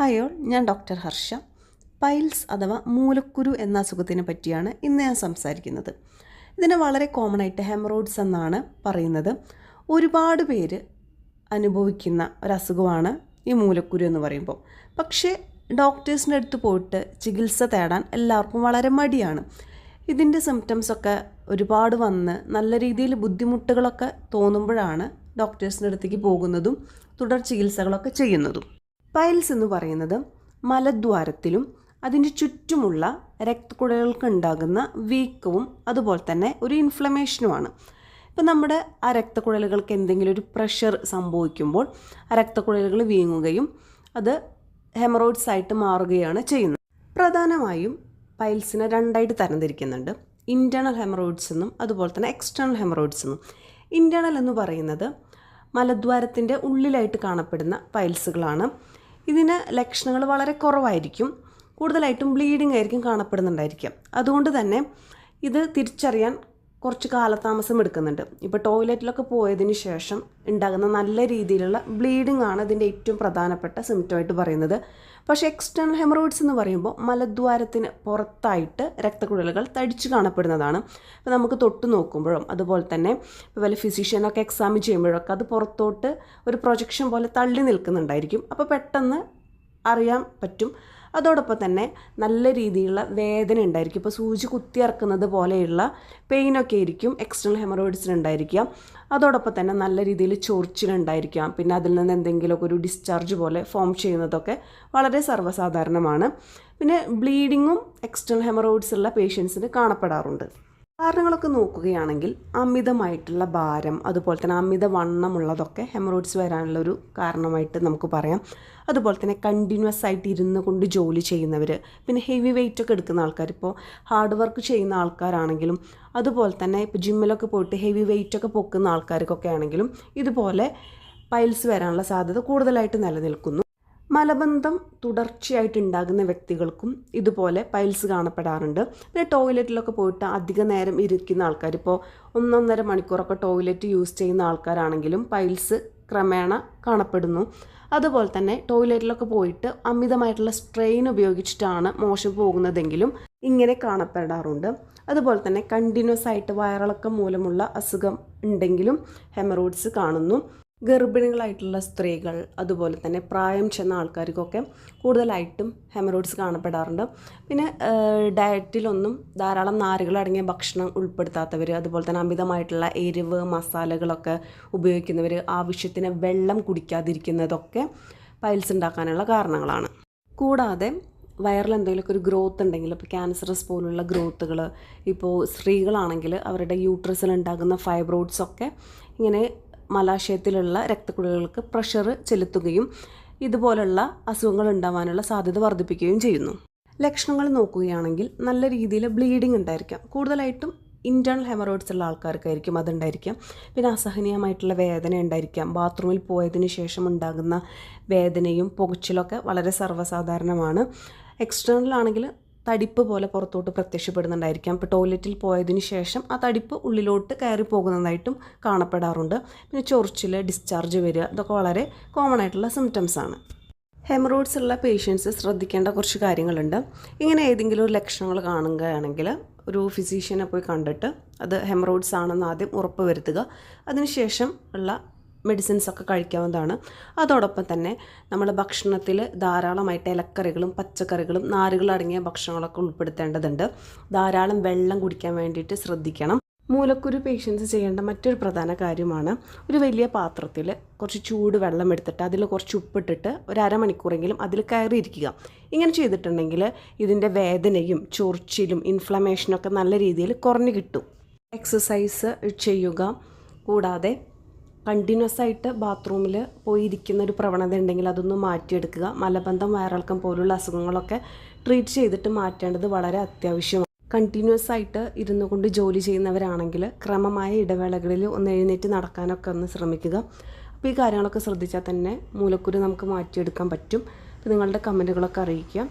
Hi all ഞാൻ doctor Harsha. Piles അഥവാ മൂലക്കുരു എന്ന അസുഖത്തിനെ പറ്റിയാണ് ഇന്ന് ഞാൻ സംസാരിക്കുന്നത്. ഇതിനെ വളരെ കോമൺ ആയിട്ട് ഹെമറോയിഡ്സ് എന്നാണ് പറയുന്നത്. ഒരുപാട് പേര് അനുഭവിക്കുന്ന ഒരസുഖമാണ് ഈ മൂലക്കുരു എന്ന് പറയുമ്പോൾ. പക്ഷേ ഡോക്ടേഴ്സിന്റെ അടുത്ത് പോയിട്ട് ചികിത്സ തേടാൻ എല്ലാവർക്കും വളരെ മടിയാണ്. ഇതിന്റെ സിംറ്റംസൊക്കെ ഒരുപാട് വന്ന് നല്ല രീതിയിൽ ബുദ്ധിമുട്ടുകളൊക്കെ തോന്നുമ്പോഴാണ് ഡോക്ടേഴ്സിന്റെ അടുത്തേക്ക് പോകുന്നതും തുടർ ചികിത്സകളൊക്കെ ചെയ്യുന്നതും. പൈൽസ് എന്ന് പറയുന്നത് മലദ്വാരത്തിലും അതിന്റെ ചുറ്റുമുള്ള രക്തക്കുഴലുകൾക്ക് ഉണ്ടാകുന്ന വീക്കവും അതുപോലെ തന്നെ ഒരു ഇൻഫ്ലമേഷനുമാണ് ഇപ്പം നമ്മുടെ ആ രക്തക്കുഴലുകൾക്ക് എന്തെങ്കിലും ഒരു പ്രഷർ സംഭവിക്കുമ്പോൾ ആ രക്തക്കുഴലുകൾ വീങ്ങുകയും അത് ഹെമറോയിഡ്സ് ആയിട്ട് മാറുകയാണ് ചെയ്യുന്നത്. പ്രധാനമായും പൈൽസിനെ രണ്ടായിട്ട് തരംതിരിക്കുന്നുണ്ട്. ഇന്റേർണൽ ഹെമറോയിഡ്സ് എന്നും അതുപോലെ തന്നെ എക്സ്റ്റേണൽ ഹെമറോയിഡ്സ് എന്നും. ഇന്റേർണൽ എന്ന് പറയുന്നത് മലദ്വാരത്തിന്റെ ഉള്ളിലായിട്ട് കാണപ്പെടുന്ന പൈൽസുകളാണ് ഇതിന് ലക്ഷണങ്ങൾ വളരെ കുറവായിരിക്കും. കൂടുതലായിട്ടും ബ്ലീഡിംഗ് ആയിരിക്കും കാണപ്പെടുന്നുണ്ടായിരിക്കുക. അതുകൊണ്ട് തന്നെ ഇത് തിരിച്ചറിയാൻ കുറച്ച് കാലതാമസം എടുക്കുന്നുണ്ട്. ഇപ്പോൾ ടോയ്ലറ്റിലൊക്കെ പോയതിന് ശേഷം ഉണ്ടാകുന്ന നല്ല രീതിയിലുള്ള ബ്ലീഡിംഗ് ആണ് ഇതിന്റെ ഏറ്റവും പ്രധാനപ്പെട്ട സിംറ്റമായിട്ട് പറയുന്നത്. പക്ഷേ എക്സ്റ്റേണൽ ഹെമറോയിഡ്സ് എന്ന് പറയുമ്പോൾ മലദ്വാരത്തിന് പുറത്തായിട്ട് രക്തക്കുഴലുകൾ തടിച്ചു കാണപ്പെടുന്നതാണ്. അപ്പോൾ നമുക്ക് തൊട്ട് നോക്കുമ്പോഴും അതുപോലെ തന്നെ ഇപ്പോൾ വല്ല ഫിസിഷ്യനൊക്കെ എക്സാമിൻ ചെയ്യുമ്പോഴൊക്കെ അത് പുറത്തോട്ട് ഒരു പ്രൊജക്ഷൻ പോലെ തള്ളി നിൽക്കുന്നുണ്ടായിരിക്കും. അപ്പോൾ പെട്ടെന്ന് അറിയാൻ പറ്റും. അതോടൊപ്പം തന്നെ നല്ല രീതിയിലുള്ള വേദന ഉണ്ടായിരിക്കും. ഇപ്പോൾ സൂചി കുത്തി കുത്തിയിറക്കുന്നത് പോലെയുള്ള പെയിനൊക്കെ ആയിരിക്കും. എക്സ്റ്റേണൽ ഹെമറോയിഡ്സിന് ഉണ്ടായിരിക്കുക അതോടൊപ്പം തന്നെ നല്ല രീതിയിൽ ചൊറിച്ചിലുണ്ടായിരിക്കാം പിന്നെ അതിൽ നിന്ന് എന്തെങ്കിലുമൊക്കെ ഒരു ഡിസ്ചാർജ് പോലെ ഫോം ചെയ്യുന്നതൊക്കെ വളരെ സർവസാധാരണമാണ്. പിന്നെ ബ്ലീഡിങ്ങും എക്സ്റ്റേണൽ ഹെമറോയിഡ്സ് ഉള്ള പേഷ്യൻസിന് കാണപ്പെടാറുണ്ട്. കാരണങ്ങളൊക്കെ നോക്കുകയാണെങ്കിൽ അമിതമായിട്ടുള്ള ഭാരം അതുപോലെ തന്നെ അമിത വണ്ണമുള്ളതൊക്കെ ഹെമറോയിഡ്സ് വരാനുള്ളൊരു കാരണമായിട്ട് നമുക്ക് പറയാം. അതുപോലെ തന്നെ കണ്ടിന്യൂസ് ആയിട്ട് ഇരുന്ന് കൊണ്ട് ജോലി ചെയ്യുന്നവർ പിന്നെ ഹെവി വെയിറ്റ് ഒക്കെ എടുക്കുന്ന ആൾക്കാർ ഇപ്പോൾ ഹാർഡ് വർക്ക് ചെയ്യുന്ന ആൾക്കാരാണെങ്കിലും അതുപോലെ തന്നെ ഇപ്പോൾ ജിമ്മിലൊക്കെ പോയിട്ട് ഹെവി വെയിറ്റ് ഒക്കെ പൊക്കുന്ന ആൾക്കാർക്കൊക്കെ ആണെങ്കിലും ഇതുപോലെ പൈൽസ് വരാനുള്ള സാധ്യത കൂടുതലായിട്ട് നിലനിൽക്കുന്നു. മലബന്ധം തുടർച്ചയായിട്ട് ഉണ്ടാകുന്ന വ്യക്തികൾക്കും ഇതുപോലെ പൈൽസ് കാണപ്പെടാറുണ്ട്. പിന്നെ ടോയ്ലറ്റിലൊക്കെ പോയിട്ട് അധിക നേരം ഇരിക്കുന്ന ആൾക്കാർ ഇപ്പോൾ ഒന്നൊന്നര മണിക്കൂറൊക്കെ ടോയ്ലറ്റ് യൂസ് ചെയ്യുന്ന ആൾക്കാരാണെങ്കിലും പൈൽസ് ക്രമേണ കാണപ്പെടുന്നു. അതുപോലെ തന്നെ ടോയ്ലറ്റിലൊക്കെ പോയിട്ട് അമിതമായിട്ടുള്ള സ്ട്രെയിൻ ഉപയോഗിച്ചിട്ടാണ് മോശം പോകുന്നതെങ്കിലും ഇങ്ങനെ കാണപ്പെടാറുണ്ട്. അതുപോലെ തന്നെ കണ്ടിന്യൂസ് ആയിട്ട് വയറിളക്കം മൂലമുള്ള അസുഖം ഉണ്ടെങ്കിലും ഹെമറോയിഡ്സ് കാണുന്നു. ഗർഭിണികളായിട്ടുള്ള സ്ത്രീകൾ അതുപോലെ തന്നെ പ്രായം ചെന്ന ആൾക്കാർക്കൊക്കെ കൂടുതലായിട്ടും ഹെമറോയിഡ്സ് കാണപ്പെടാറുണ്ട്. പിന്നെ ഡയറ്റിലൊന്നും ധാരാളം നാരുകൾ അടങ്ങിയ ഭക്ഷണം ഉൾപ്പെടുത്താത്തവർ അതുപോലെ തന്നെ അമിതമായിട്ടുള്ള എരിവ് മസാലകളൊക്കെ ഉപയോഗിക്കുന്നവർ ആവശ്യത്തിന് വെള്ളം കുടിക്കാതിരിക്കുന്നതൊക്കെ പൈൽസ് ഉണ്ടാക്കാനുള്ള കാരണങ്ങളാണ്. കൂടാതെ വയറിൽ എന്തെങ്കിലുമൊക്കെ ഒരു ഗ്രോത്ത് ഉണ്ടെങ്കിൽ ഇപ്പോൾ ക്യാൻസറസ് പോലുള്ള ഗ്രോത്തുകൾ ഇപ്പോൾ സ്ത്രീകളാണെങ്കിൽ അവരുടെ യൂട്രസിൽ ഉണ്ടാകുന്ന ഫൈബ്രോയിഡ്സ് ഒക്കെ ഇങ്ങനെ മലാശയത്തിലുള്ള രക്തക്കുഴലുകൾക്ക് പ്രഷർ ചെലുത്തുകയും ഇതുപോലുള്ള അസുഖങ്ങൾ ഉണ്ടാവാനുള്ള സാധ്യത വർദ്ധിപ്പിക്കുകയും ചെയ്യുന്നു. ലക്ഷണങ്ങൾ നോക്കുകയാണെങ്കിൽ നല്ല രീതിയിൽ ബ്ലീഡിംഗ് ഉണ്ടായിരിക്കാം. കൂടുതലായിട്ടും ഇന്റേർണൽ ഹെമറോയിഡ്സ് ഉള്ള ആൾക്കാർക്കായിരിക്കും അതുണ്ടായിരിക്കാം പിന്നെ അസഹനീയമായിട്ടുള്ള വേദന ഉണ്ടായിരിക്കാം. ബാത്റൂമിൽ പോയതിന് ശേഷം ഉണ്ടാകുന്ന വേദനയും പുകച്ചിലൊക്കെ വളരെ സർവസാധാരണമാണ്. എക്സ്റ്റേണൽ ആണെങ്കിൽ തടിപ്പ് പോലെ പുറത്തോട്ട് പ്രത്യക്ഷപ്പെടുന്നുണ്ടായിരിക്കാം. ഇപ്പോൾ ടോയ്ലറ്റിൽ പോയതിന് ശേഷം ആ തടിപ്പ് ഉള്ളിലോട്ട് കയറി പോകുന്നതായിട്ടും കാണപ്പെടാറുണ്ട്. പിന്നെ ചൊറിച്ചിൽ ഡിസ്ചാർജ് വരിക ഇതൊക്കെ വളരെ കോമൺ ആയിട്ടുള്ള സിംറ്റംസ് ആണ്. ഹെമറോയിഡ്സ് ഉള്ള പേഷ്യൻസ് ശ്രദ്ധിക്കേണ്ട കുറച്ച് കാര്യങ്ങളുണ്ട്. ഇങ്ങനെ ഏതെങ്കിലും ഒരു ലക്ഷണങ്ങൾ കാണുകയാണെങ്കിൽ ഒരു ഫിസീഷ്യനെ പോയി കണ്ടിട്ട് അത് ഹെമറോയിഡ്സ് ആണെന്ന് ആദ്യം ഉറപ്പ് വരുത്തുക. അതിനുശേഷം ഉള്ള മെഡിസിൻസ് ഒക്കെ കഴിക്കാവുന്നതാണ്. അതോടൊപ്പം തന്നെ നമ്മൾ ഭക്ഷണത്തിൽ ധാരാളമായിട്ട് ഇലക്കറികളും പച്ചക്കറികളും നാരുകളടങ്ങിയ ഭക്ഷണങ്ങളൊക്കെ ഉൾപ്പെടുത്തേണ്ടതുണ്ട്. ധാരാളം വെള്ളം കുടിക്കാൻ വേണ്ടിയിട്ട് ശ്രദ്ധിക്കണം. മൂലക്കുരു പേഷ്യൻസ് ചെയ്യേണ്ട മറ്റൊരു പ്രധാന കാര്യമാണ് ഒരു വലിയ പാത്രത്തിൽ കുറച്ച് ചൂട് വെള്ളം എടുത്തിട്ട് അതിൽ കുറച്ച് ഉപ്പിട്ടിട്ട് ഒരു അരമണിക്കൂറെങ്കിലും അതിൽ കയറിയിരിക്കുക. ഇങ്ങനെ ചെയ്തിട്ടുണ്ടെങ്കിൽ ഇതിന്റെ വേദനയും ചൊറിച്ചിലും ഇൻഫ്ലമേഷനൊക്കെ നല്ല രീതിയിൽ കുറഞ്ഞു കിട്ടും. എക്സസൈസ് ചെയ്യുക. കൂടാതെ കണ്ടിന്യൂസ് ആയിട്ട് ബാത്റൂമിൽ പോയി ഇരിക്കുന്ന ഒരു പ്രവണത ഉണ്ടെങ്കിൽ അതൊന്ന് മാറ്റിയെടുക്കുക. മലബന്ധം വയറിളക്കം പോലുള്ള അസുഖങ്ങളൊക്കെ ട്രീറ്റ് ചെയ്തിട്ട് മാറ്റേണ്ടത് വളരെ അത്യാവശ്യമാണ്. കണ്ടിന്യൂസ് ആയിട്ട് ഇരുന്നു കൊണ്ട് ജോലി ചെയ്യുന്നവരാണെങ്കിൽ ക്രമമായ ഇടവേളകളിൽ ഒന്ന് എഴുന്നേറ്റ് നടക്കാനൊക്കെ ഒന്ന് ശ്രമിക്കുക. അപ്പോൾ ഈ കാര്യങ്ങളൊക്കെ ശ്രദ്ധിച്ചാൽ തന്നെ മൂലക്കുരു നമുക്ക് മാറ്റിയെടുക്കാൻ പറ്റും. നിങ്ങളുടെ കമന്റുകളൊക്കെ അറിയിക്കുക.